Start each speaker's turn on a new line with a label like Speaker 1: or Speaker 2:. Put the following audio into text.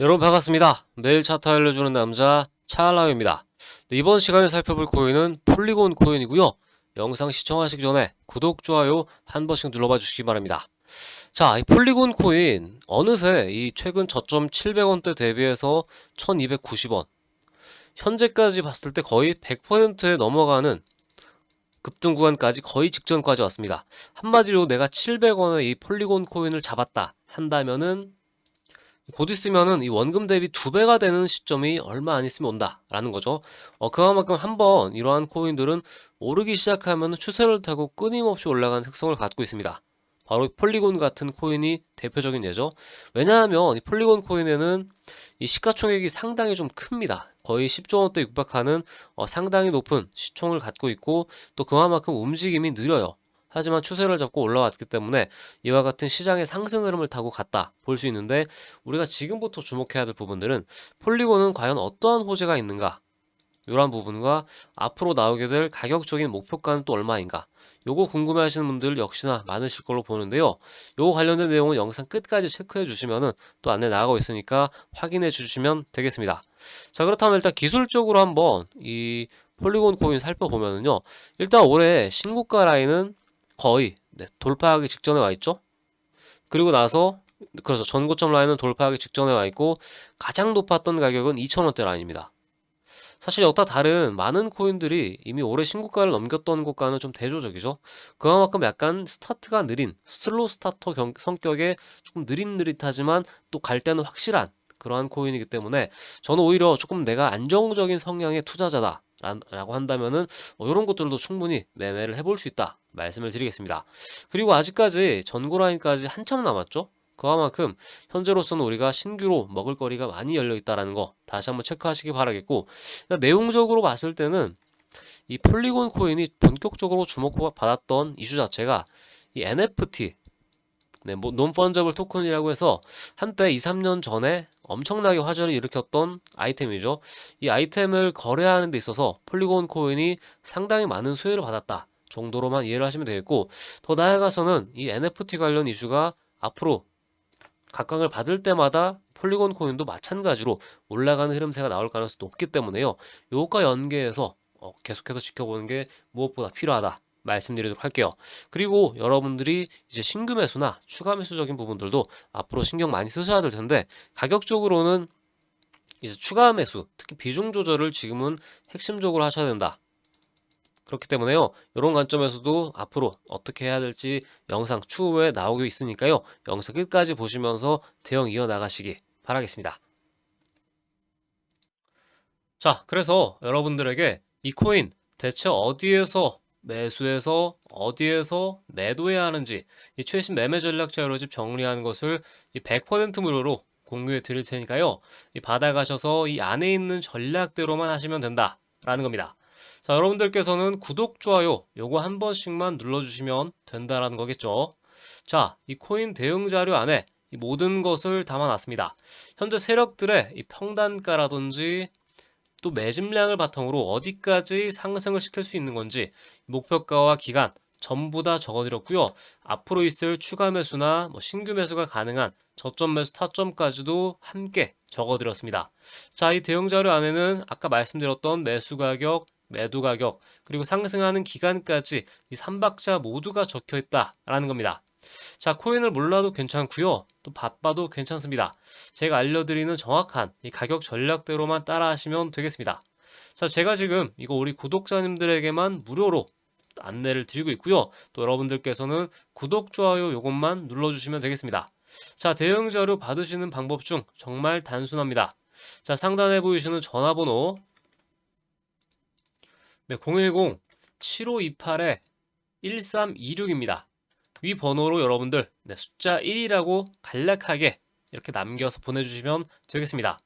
Speaker 1: 여러분 반갑습니다. 매일 차트 알려주는 남자 차알람입니다. 네, 이번 시간에 살펴볼 코인은 폴리곤 코인이고요. 영상 시청하시기 전에 구독, 좋아요 한 번씩 눌러봐 주시기 바랍니다. 자, 이 폴리곤 코인 어느새 이 최근 저점 700원대 대비해서 1290원 현재까지 봤을 때 거의 100%에 넘어가는 급등 구간까지 거의 직전까지 왔습니다. 한마디로 내가 700원에 이 폴리곤 코인을 잡았다 한다면은 곧 있으면은 이 원금 대비 두 배가 되는 시점이 얼마 안 있으면 온다라는 거죠. 어, 그만큼 한번 이러한 코인들은 오르기 시작하면 추세를 타고 끊임없이 올라가는 특성을 갖고 있습니다. 바로 폴리곤 같은 코인이 대표적인 예죠. 왜냐하면 이 폴리곤 코인에는 이 시가총액이 상당히 좀 큽니다. 거의 10조 원대 육박하는 어, 상당히 높은 시총을 갖고 있고 또 그만큼 움직임이 느려요. 하지만 추세를 잡고 올라왔기 때문에 이와 같은 시장의 상승 흐름을 타고 갔다 볼 수 있는데 우리가 지금부터 주목해야 될 부분들은 폴리곤은 과연 어떠한 호재가 있는가? 이러한 부분과 앞으로 나오게 될 가격적인 목표가는 또 얼마인가? 요거 궁금해 하시는 분들 역시나 많으실 걸로 보는데요. 요거 관련된 내용은 영상 끝까지 체크해 주시면은 또 안내 나가고 있으니까 확인해 주시면 되겠습니다. 자 그렇다면 일단 기술적으로 한번 이 폴리곤 코인 살펴보면은요. 일단 올해 신고가 라인은 거의 네, 돌파하기 직전에 와 있죠. 그리고 나서 그래서 전고점 라인은 돌파하기 직전에 와 있고 가장 높았던 가격은 2,000원대 라인입니다. 사실 여타 다른 많은 코인들이 이미 올해 신고가를 넘겼던 곳과는 좀 대조적이죠. 그만큼 약간 스타트가 느린 슬로우 스타터 경- 성격의 조금 느릿느릿하지만 또 갈 때는 확실한 그러한 코인이기 때문에 저는 오히려 조금 내가 안정적인 성향의 투자자다. 라고 한다면은 이런 것들도 충분히 매매를 해볼 수 있다 말씀을 드리겠습니다. 그리고 아직까지 전고 라인까지 한참 남았죠. 그만큼 현재로서는 우리가 신규로 먹을 거리가 많이 열려 있다라는 거 다시 한번 체크하시기 바라겠고 그러니까 내용적으로 봤을 때는 이 폴리곤 코인이 본격적으로 주목받았던 이슈 자체가 이 NFT 네, 뭐 논펀저블 토큰이라고 해서 한때 2, 3년 전에 엄청나게 화제를 일으켰던 아이템이죠. 이 아이템을 거래하는 데 있어서 폴리곤 코인이 상당히 많은 수혜를 받았다 정도로만 이해를 하시면 되겠고 더 나아가서는 이 NFT 관련 이슈가 앞으로 각광을 받을 때마다 폴리곤 코인도 마찬가지로 올라가는 흐름세가 나올 가능성이 높기 때문에요. 요것과 연계해서 어, 계속해서 지켜보는 게 무엇보다 필요하다. 말씀드리도록 할게요. 그리고 여러분들이 이제 신규 매수나 추가 매수적인 부분들도 앞으로 신경 많이 쓰셔야 될 텐데 가격적으로는 이제 추가 매수, 특히 비중 조절을 지금은 핵심적으로 하셔야 된다. 그렇기 때문에요. 이런 관점에서도 앞으로 어떻게 해야 될지 영상 추후에 나오고 있으니까요. 영상 끝까지 보시면서 대응 이어나가시기 바라겠습니다. 자, 그래서 여러분들에게 이 코인 대체 어디에서 매수해서 어디에서 매도해야 하는지 이 최신 매매 전략 자료집 정리하는 것을 이 100% 무료로 공유해 드릴 테니까요. 이 받아가셔서 이 안에 있는 전략대로만 하시면 된다라는 겁니다. 자, 여러분들께서는 구독, 좋아요 요거 한 번씩만 눌러주시면 된다라는 거겠죠. 자, 이 코인 대응 자료 안에 이 모든 것을 담아놨습니다. 현재 세력들의 이 평단가라든지 또 매집량을 바탕으로 어디까지 상승을 시킬 수 있는 건지 목표가와 기간 전부 다 적어드렸고요. 앞으로 있을 추가 매수나 뭐 신규 매수가 가능한 저점 매수 타점까지도 함께 적어드렸습니다. 자, 이 대응 자료 안에는 아까 말씀드렸던 매수 가격, 매도 가격, 그리고 상승하는 기간까지 이 3박자 모두가 적혀 있다라는 겁니다. 자, 코인을 몰라도 괜찮고요. 또 바빠도 괜찮습니다. 제가 알려드리는 정확한 이 가격 전략대로만 따라 하시면 되겠습니다. 자, 제가 지금 이거 우리 구독자님들에게만 무료로 안내를 드리고 있고요. 또 여러분들께서는 구독, 좋아요 요것만 눌러주시면 되겠습니다. 자, 대응 자료 받으시는 방법 중 정말 단순합니다. 자, 상단에 보이시는 전화번호 네, 010-7528-1326입니다. 위 번호로 여러분들 네, 숫자 1이라고 간략하게 이렇게 남겨서 보내주시면 되겠습니다.